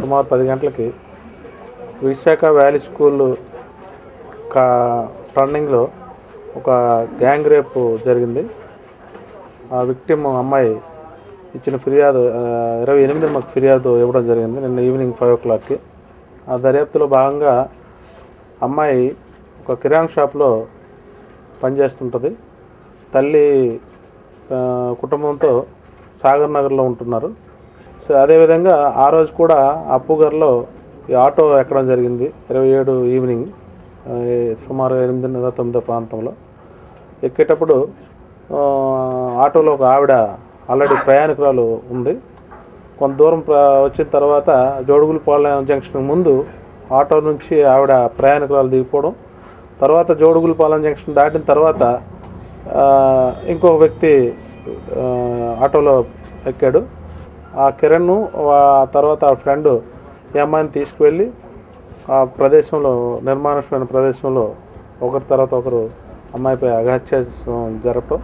సుమారు పది గంటలకి విశాఖ వ్యాలీ స్కూల్ కా రన్నింగ్లో ఒక గ్యాంగ్ రేప్ జరిగింది. ఆ విక్టిమ్ అమ్మాయి ఇచ్చిన ఫిర్యాదు ఇరవై ఎనిమిది మాకు ఫిర్యాదు ఇవ్వడం జరిగింది నిన్న ఈవినింగ్ ఫైవ్ ఓ క్లాక్కి. ఆ దర్యాప్తులో భాగంగా అమ్మాయి ఒక కిరాణా షాప్లో పనిచేస్తుంటుంది. తల్లి కుటుంబంతో సాగర్ నగర్లో ఉంటున్నారు. సో అదేవిధంగా ఆ రోజు కూడా అప్పుగర్లో ఈ ఆటో ఎక్కడం జరిగింది. ఇరవై ఏడు ఈవినింగ్ సుమారు ఎనిమిదిన్నర తొమ్మిదో ప్రాంతంలో. ఎక్కేటప్పుడు ఆటోలో ఒక ఆవిడ ఆల్రెడీ ప్రయాణికురాలు ఉంది. కొంత దూరం వచ్చిన తర్వాత జోడుగులపాలెం జంక్షన్ ముందు ఆటో నుంచి ఆవిడ ప్రయాణికురాలు దిగిపోవడం. తర్వాత జోడుగులపాలెం జంక్షన్ దాటిన తర్వాత ఇంకొక వ్యక్తి ఆటోలో ఎక్కాడు. ఆ కిరణ్ను తర్వాత ఆ ఫ్రెండ్ ఈ అమ్మాయిని తీసుకువెళ్ళి ఆ ప్రదేశంలో నిర్మానుష్యమైన ప్రదేశంలో ఒకరి తర్వాత ఒకరు అమ్మాయిపై అఘాత్య జరపడం